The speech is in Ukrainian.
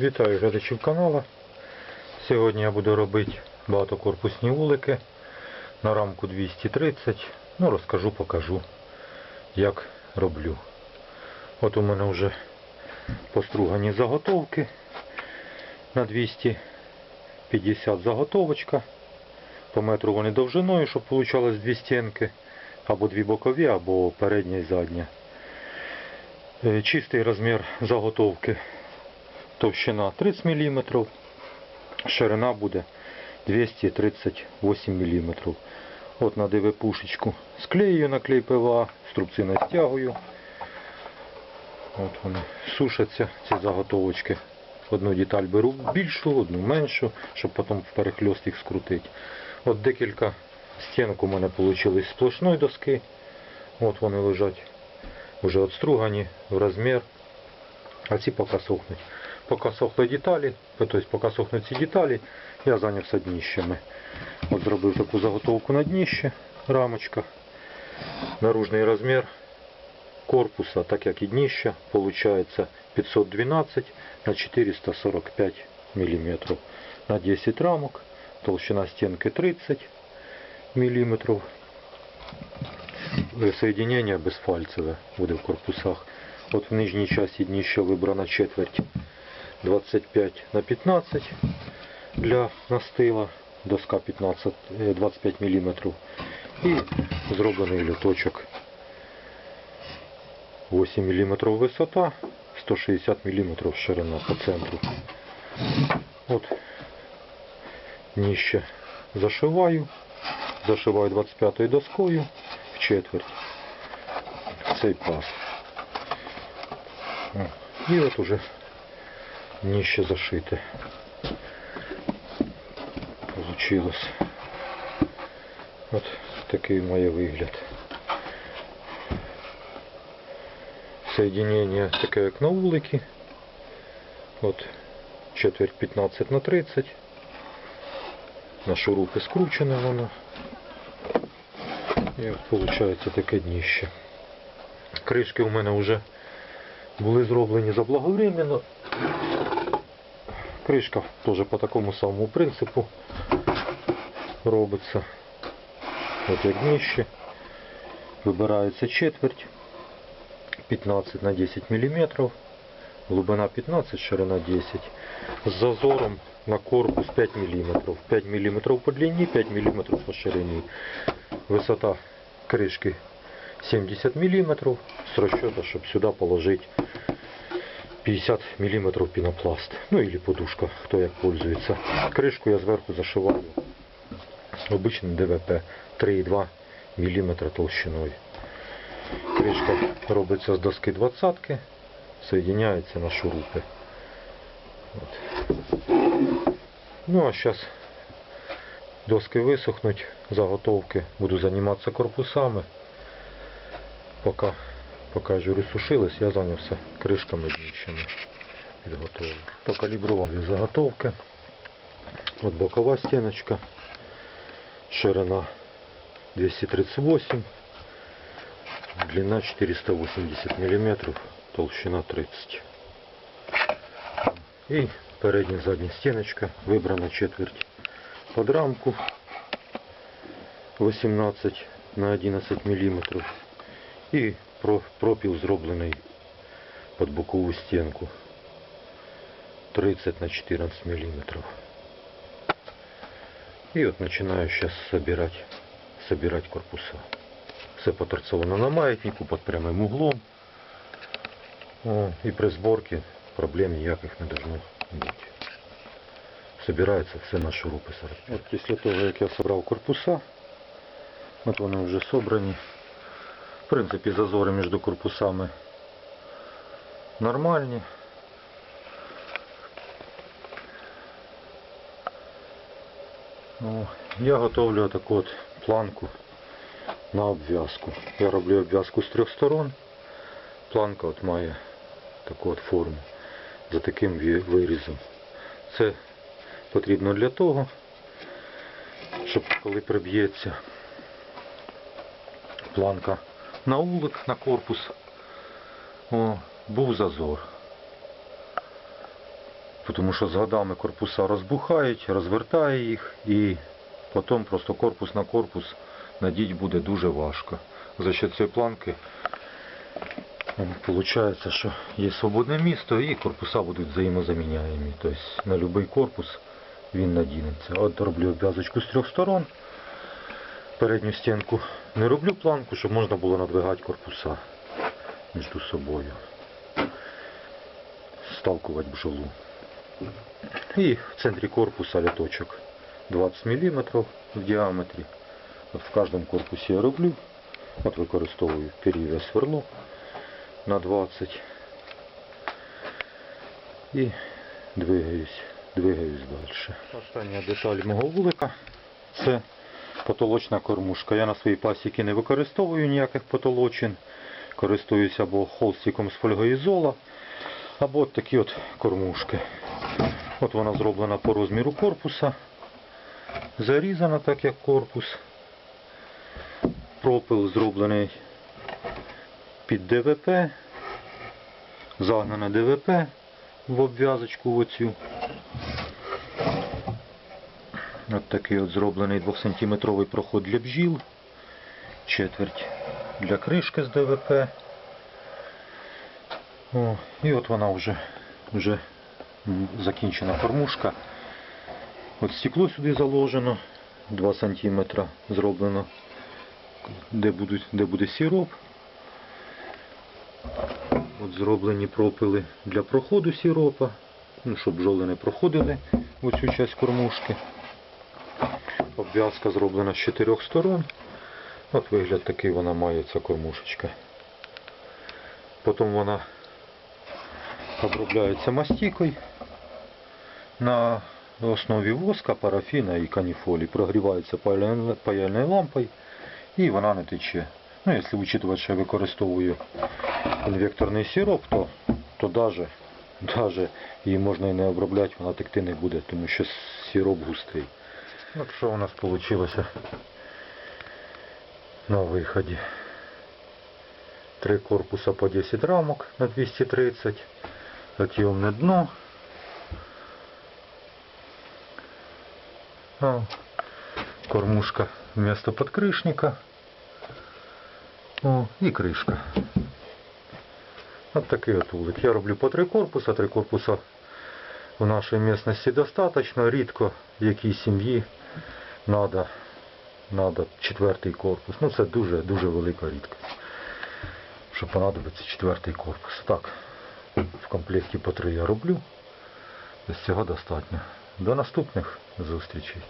Вітаю глядачів каналу. Сьогодні я буду робити багатокорпусні вулики на рамку 230. Ну, розкажу, покажу, як роблю. От у мене вже постругані заготовки на 250 заготовочка. По метру вони довжиною, щоб вийшло дві стінки, або дві бокові, або передня і задня. Е, Чистий розмір заготовки товщина 30 мм, ширина буде 238 мм. От на ДВ пушечку склею на клей ПВА, струбцина стягую. От вони сушаться, ці заготовочки. Одну деталь беру більшу, одну меншу, щоб потім в перехльост їх скрутити. От декілька стінок у мене вийшли з сплошної доски. От вони лежать вже отстругані в розмір. А ці поки сохнуть. Поки сохли деталі, тобто поки сохнуть ці деталі, я зайнявся дніщами. От зробив таку заготовку на дніще, рамочка. Наружний розмір корпуса, так як і дніща, виходить 512 на 445 мм. На 10 рамок, толщина стінки 30 мм. Соєдинення безфальцеве буде в корпусах. От в нижній часті дніща вибрана четверть 25 на 15 для настила, доска 15, е, 25 мм і зроблений люточок 8 мм висота, 160 мм ширина по центру. От дніще зашиваю, зашиваю 25 доскою в четверть в цей паз. О, І от уже дніще зашите. Получилось. От такий має вигляд. Соединение таке як на вулики. От четверть 15 на 30. На шурупи скручене воно. І от виходить таке дніще. Кришки у мене вже були зроблені заблаговременно. Кришка теж по такому самому принципу робиться. От як дніще. Вибирається четверть 15 на 10 мм. Глибина 15, ширина 10. З зазором на корпус 5 мм. 5 мм по длині, 5 мм по ширині. Висота кришки 70 мм с расчета, чтобы сюда положить 50 мм пенопласт. Ну или подушка, кто як пользуется. Крышку я сверху зашиваю обычным ДВП 3,2 мм толщиной. Кришка робиться з доски 20 соединяется на шурупи. От. Ну а сейчас доски висохнуть, заготовки, буду займатися корпусами. Поки, поки жюри сушились, я зайнявся кришками дніщами. Підготовив. Покалібрував заготовки. От бокова стіночка, ширина 238, длина 480 мм, толщина 30. І передня задня стіночка, вибрана четверть под рамку 18 на 11 мм і про- пропіл зроблений під бокову стінку 30 на 14 мм. І от починаю зараз собирать, собирать корпуса. Все поторцовано на маятнику під прямим углом. О, і при зборці проблем ніяких не должно бути. Собирається все на шурупи. От після того, як я зібрав корпуса, от вони вже собрані. В принципі, зазори між корпусами нормальні. Ну, я готовлю таку от планку на обв'язку. Я роблю обв'язку з трьох сторон. Планка от має таку от форму за таким вирізом. Це потрібно для того, щоб коли приб'ється планка на улик, на корпус, о, був зазор. Тому що з годами корпуса розбухають, розвертає їх і потім просто корпус на корпус надіть буде дуже важко. За що цієї планки виходить, що є свободне місто і корпуса будуть взаємозаміняємі. Тобто на будь-який корпус він надінеться. От роблю обв'язочку з трьох сторон. Передню стінку не роблю планку, щоб можна було надвигати корпуса між собою. Сталкувати бджолу. І в центрі корпуса літочок 20 мм в діаметрі. В кожному корпусі я роблю. От використовую періве сверло на 20. І двигаюсь, двигаюсь далі. Остання деталь мого вулика це потолочна кормушка. Я на своїй пасіки не використовую ніяких потолочин. Користуюся або холстиком з фольгоізола, або от такі от кормушки. От вона зроблена по розміру корпуса. Зарізана так як корпус. Пропил зроблений під ДВП. Загнане ДВП в обв'язочку в оцю. От такий от зроблений 2-сантиметровий проход для бджіл. Четверть для кришки з ДВП. О, і от вона вже, вже закінчена кормушка. От стекло сюди заложено, 2 см зроблено, де, будуть, де буде сироп. От зроблені пропили для проходу сиропа, ну, щоб бджоли не проходили в цю часть кормушки. Обв'язка зроблена з чотирьох сторон. От вигляд такий вона має ця кормушечка. Потім вона обробляється мастикою на основі воска, парафіна і каніфолі. Прогрівається паяльною лампою і вона не тече. Ну, якщо учитувати, що я використовую конвекторний сироп, то, то даже, даже її можна і не обробляти, вона текти не буде, тому що сироп густий. От що у нас вийшло на виході. Три корпуса по 10 рамок на 230, отъемне дно. Кормушка вместо подкрышника. О, і кришка. От такий от вулик. Я роблю по три корпуса. Три корпуса в нашій місцевості достатньо. Рідко в якій сім'ї надо, надо четвертий корпус. Ну це дуже-дуже велика рідкість. Що понадобиться четвертий корпус. Так, в комплекті по три я роблю. З цього достатньо. До наступних зустрічей.